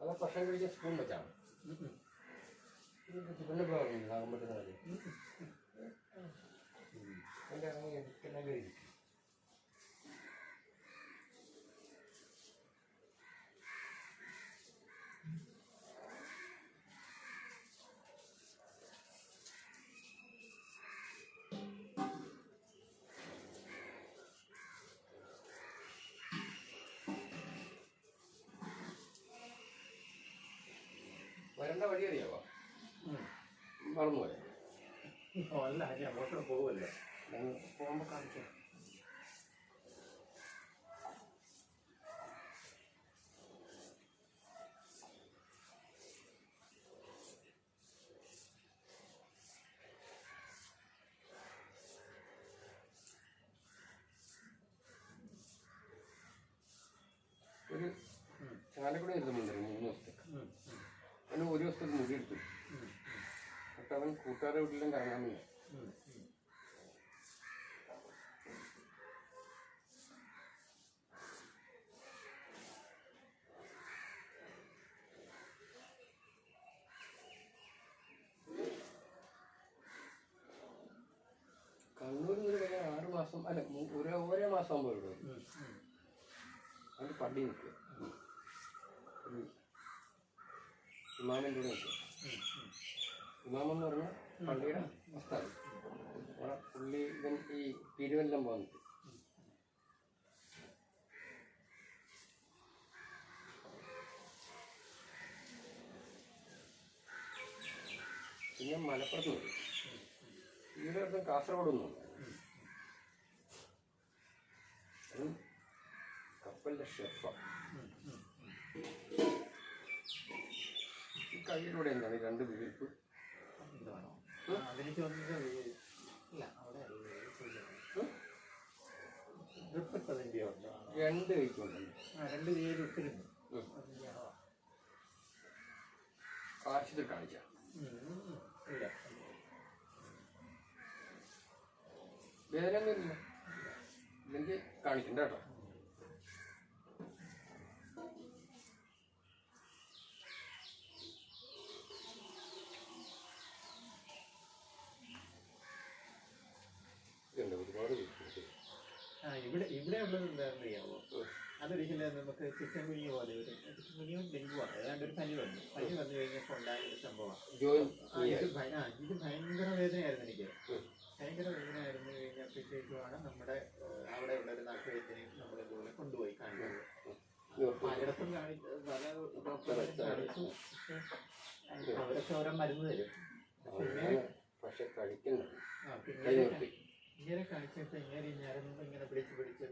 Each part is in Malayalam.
അത് ഭക്ഷണം കഴിക്കാൻ സ്പൂൺ വെച്ചാണ്. ചിക്കന്റെ പറഞ്ഞു പാകം പറ്റുന്ന കാര്യം അങ്ങനെ എടുക്കുന്ന കഴിക്കും വരേണ്ട വഴി അറിയാവോ? മറന്നുപോയോ? അല്ല ഇനി അങ്ങോട്ട് പോകുമല്ലോ ഞാൻ പോകുമ്പോൾ കാണിച്ചു ഒരു ചാലക്കുടി എഴുതുന്നുണ്ടായിരുന്നു മൂന്ന് ദിവസത്തേക്ക്. അവന് ഒരു ദിവസത്തെ മുടി എടുത്തു. എന്നിട്ട് അവൻ കൂട്ടുകാരെ വീട്ടിലും കാണാമില്ല കണ്ണൂരിൽ നിന്ന് കഴിഞ്ഞാൽ ആറ് മാസം അല്ല ഒരു ഓരോ മാസം ആകുമ്പോൾ ഇവിടെ പള്ളി നിൽക്കുക കൂടെ നിൽക്കുക ഇമാമെന്ന് പറഞ്ഞാൽ പള്ളിയുടെ മസ്താദ് അവിടെ പുള്ളി ഇവൻ ഈ തിരുവല്ലം പോകുന്നത് പിന്നെ മലപ്പുറത്ത് വരും ഇവിടെ അടുത്ത് കാസർഗോഡ് ഒന്നും കപ്പലിന്റെ ഷെഫ. കയ്യിലൂടെ എന്താണ് ഈ രണ്ട് വിരിപ്പ് വന്നത് ഇല്ല അവിടെ ഉണ്ടോ രണ്ട് കൈക്കുണ്ട്. ആ രണ്ട്. അതിന്റെയാണോ ഇല്ല വേദന ഒന്നുമില്ല ഇല്ലെങ്കിൽ കാണിക്കണ്ട കേട്ടോ. ആ ഇവിടെ ഇവിടെ ഉള്ളത് എന്താണെന്ന് അറിയാമോ അതൊരിക്കലും നമുക്ക് ചിക്കൻ കുഞ്ഞ് പോലെ ഒരു ചിക്കൻ കുനിയും ഡെങ്കുവാണ് ഏതാണ്ട് ഒരു പനി വന്നു. പനി വന്നു കഴിഞ്ഞപ്പോൾ ഉണ്ടായ ഒരു സംഭവമാണ് ഇത് ആ, ഇത് ഭയങ്കര വേദനയായിരുന്നു എനിക്ക്. ഭയങ്കര വേദനയായിരുന്നു കഴിഞ്ഞപ്പോഴത്തേക്കുമാണ് നമ്മുടെ അവിടെ ഉള്ള ഒരു നാട്ടുവൈദ്യനെ നമ്മൾ ഇതുപോലെ കൊണ്ടുപോയി കാണിച്ചത്. പലയിടത്തും കാണിച്ചു പല ഡോക്ടറെ കാണിച്ചു. പക്ഷേ അവരൊക്കെ ഓരോ മരുന്ന് തരും. പിന്നെ പക്ഷെ കഴിക്കുന്നു ആ, പിന്നെ നിർത്തി കാഴ്ചയൊക്കെ ഇങ്ങനെ ഞരമ്പ് ഇങ്ങനെ പിടിച്ച് പിടിച്ച്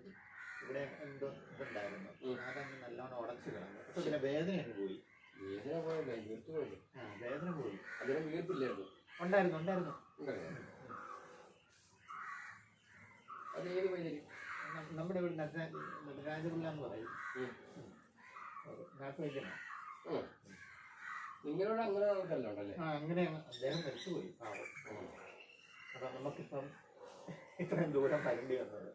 ഇവിടെ എന്തോ ഇതുണ്ടായിരുന്നു. അതങ്ങ് നല്ലോണം ഉടച്ചു കിടന്നു അപ്പൊ പിന്നെ വേദന അങ്ങ് പോയി. വേദന പോയല്ലേ വീർത്ത് പോയി. ആ വേദന പോയി. അതിന് വീർപ്പില്ലായിരുന്നു. ഉണ്ടായിരുന്നു ഉണ്ടായിരുന്നു. അത് ഏത് വൈദ്യം നമ്മുടെ ഇവിടെ നടരാജ നടരാജപിള്ള എന്ന് പറയും നാട്ടുവൈദ്യനാണ് നിങ്ങളോട് അങ്ങനെ നമുക്കല്ലോ ഉണ്ടല്ലേ ആ അങ്ങനെ അങ്ങ് അദ്ദേഹം മരിച്ചുപോയി പാവം. അപ്പൊ നമുക്കിപ്പം ഇത്രയും ദൂരം വരേണ്ടി വന്നത്.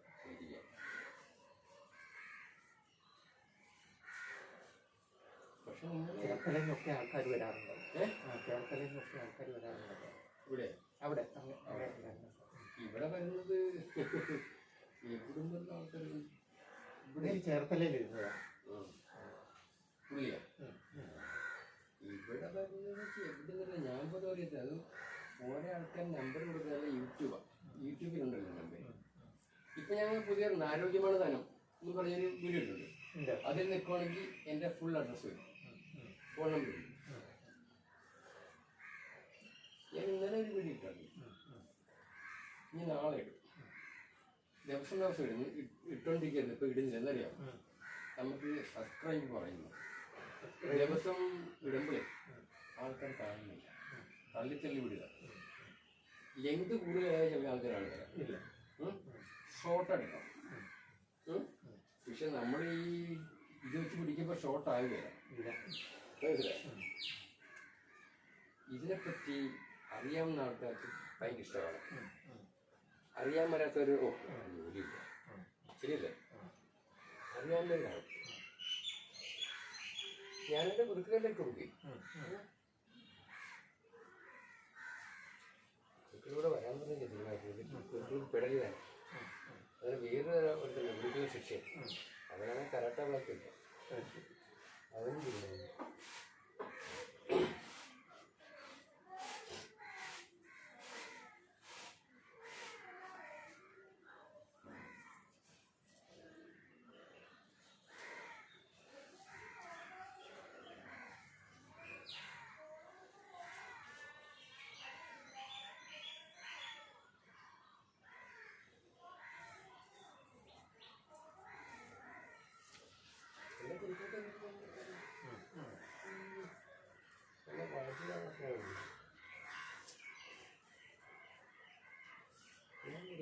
പക്ഷെ ചേർത്തലയിൽ നിന്നൊക്കെ ആൾക്കാർ വരാറുണ്ട്. ചേർത്തലയിൽ നിന്നൊക്കെ ആൾക്കാർ വരാറുണ്ട്. ഇവിടെ? അവിടെ. ഇവിടെ വരുന്നത് എവിടുന്നുള്ള ആൾക്കാർ ഇവിടെ? ചേർത്തലയിൽ ഇരുന്നതാണ്. പുള്ളിയാ. ഇവിടെ വരുന്നത് എവിടുന്നല്ല ഞാൻ പോലും അറിയത്തില്ല അത് ഓരോ ആൾക്കാർ നമ്പർ കൊടുക്കുന്നത് യൂട്യൂബാണ് ഞങ്ങൾ ആരോഗ്യമാണ് ധനം എന്ന് പറഞ്ഞൊരു വീഡിയോ ഉണ്ട്. അതിൽ നിൽക്കുവാണെങ്കിൽ എന്റെ ഫുൾ അഡ്രസ്സ് വരും. ഫോൺ നമ്പർ വരും. ഞാൻ ഇന്നലെ ഒരു വീഡിയോ ഇട്ടാണ് ഇനി നാളെ ഇടും. ദിവസം ദിവസം ഇടുന്നു ഇ- ഇട്ടോണ്ടിരിക്കരുത്. ഇപ്പൊ ഇടുന്നില്ല. എന്നറിയാം നമുക്ക് സബ്സ്ക്രൈബ് പറയുന്നു. ദിവസം ഇടുമ്പോഴേ ആൾക്കാർ കാണുന്നില്ല. തള്ളിത്തള്ളി വിടുക. ലെങ്ത് കൂടുതലായ ചില ആൾക്കാരാണ് ഷോർട്ട് എടുക്കാം? പക്ഷെ നമ്മൾ ഈ ഇത് വെച്ച് പിടിക്കുമ്പോൾ ഷോർട്ട് ആയി വരാം? ഇതിനെപ്പറ്റി അറിയാവുന്ന ആൾക്കാർക്ക് ഭയങ്കര ഇഷ്ടമാണ്. അറിയാൻ വരാത്തൊരു ഓ ജോലിയില്ല. ശരിയല്ലേ? അറിയാവുന്നവരാണ് ഞാനെന്റെ കുറുക്കുകളിലേക്ക് കൊടുക്കും. കുറുക്കളിലൂടെ വരാൻ പറഞ്ഞില്ല കുറുക്കൾ പിടലിലാണ് അതിന് വേറെ ഒരു ഗുരുക്കൾ ശിക്ഷ അവനാണ് കരാട്ട ബ്ലാക്കില്ല അതും തീരുമാനിച്ചു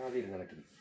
ആദ്യം നടക്കുന്നു